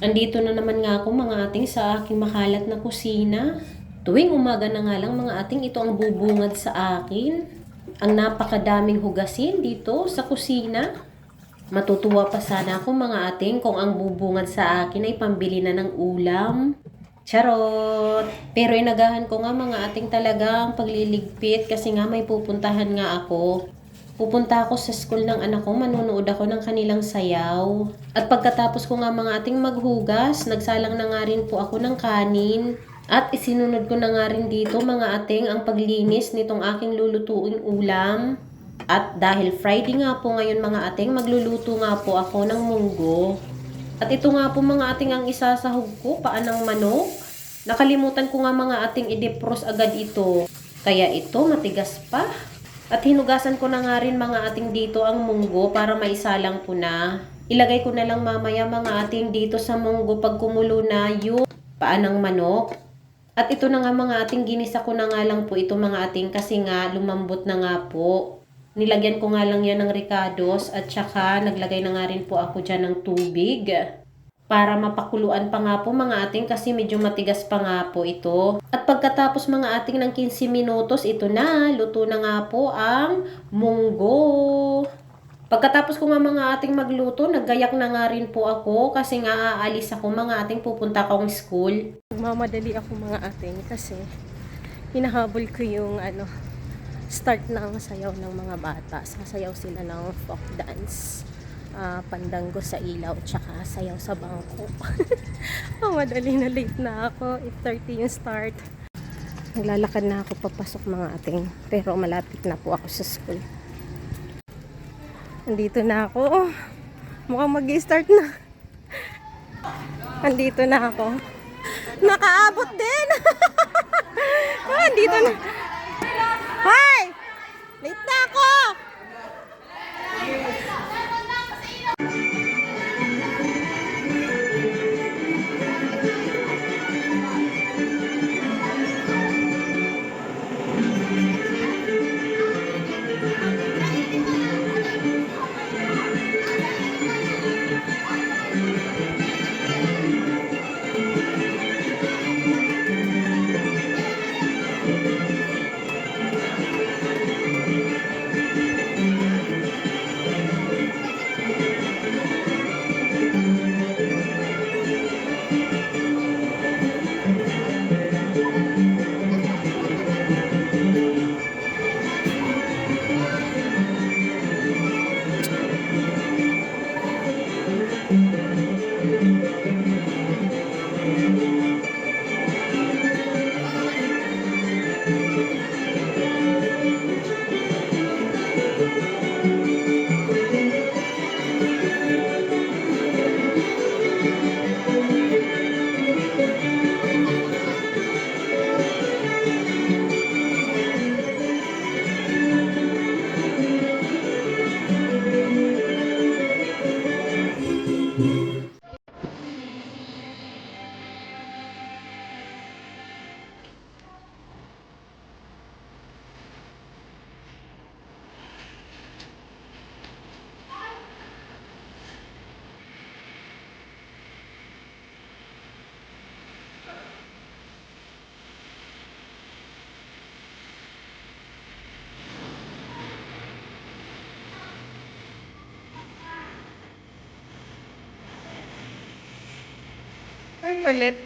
Andito na naman nga ako mga ating sa aking makalat na kusina. Tuwing umaga na nga lang mga ating ito ang bubungad sa akin. Ang napakadaming hugasin dito sa kusina. Matutuwa pa sana ako mga ating kung ang bubungad sa akin ay pambili na ng ulam. Charot! Pero inagahan ko nga mga ating talagang pagliligpit kasi nga may pupuntahan nga ako. Pupunta ako sa school ng anak ko, manunood ako ng kanilang sayaw. At pagkatapos ko nga mga ating maghugas, nagsalang na nga rin po ako ng kanin. At isinunod ko na nga rin dito mga ating ang paglinis nitong aking lulutuing ulam. At dahil Friday nga po ngayon mga ating, magluluto nga po ako ng munggo. At ito nga po mga ating ang isasahog ko, paan ng manok. Nakalimutan ko nga mga ating i-defrost agad ito. Kaya ito matigas pa. At hinugasan ko na nga rin mga ating dito ang munggo para maisalang ko na. Ilagay ko na lang mamaya mga ating dito sa munggo pag kumulo na yung paan ng manok. At ito na nga mga ating ginisa ko na nga lang po ito mga ating kasi nga lumambot na nga po. Nilagyan ko nga lang yan ng ricados at saka naglagay na nga rin po ako dyan ng tubig para mapakuluan pa nga po mga ating kasi medyo matigas pa nga po ito. At pagkatapos mga ating ng 15 minutos, ito na, luto na nga po ang munggo. Pagkatapos ko nga mga ating magluto, naggayak na nga rin po ako kasi nga aalis ako mga ating pupunta akong school. Mamadali ako mga ating kasi hinahabol ko yung ano start ng sayaw ng mga bata. Sasayaw sila ng folk dance. Ah, pandango sa ilaw tsaka sayaw sa bangko. Mamadali na late na ako. 8.30 yung start. Naglalakad na ako papasok mga ating. Pero malapit na po ako sa school. Andito na ako. Mukhang mag-start na. Andito na ako. Nakaabot din. toilet.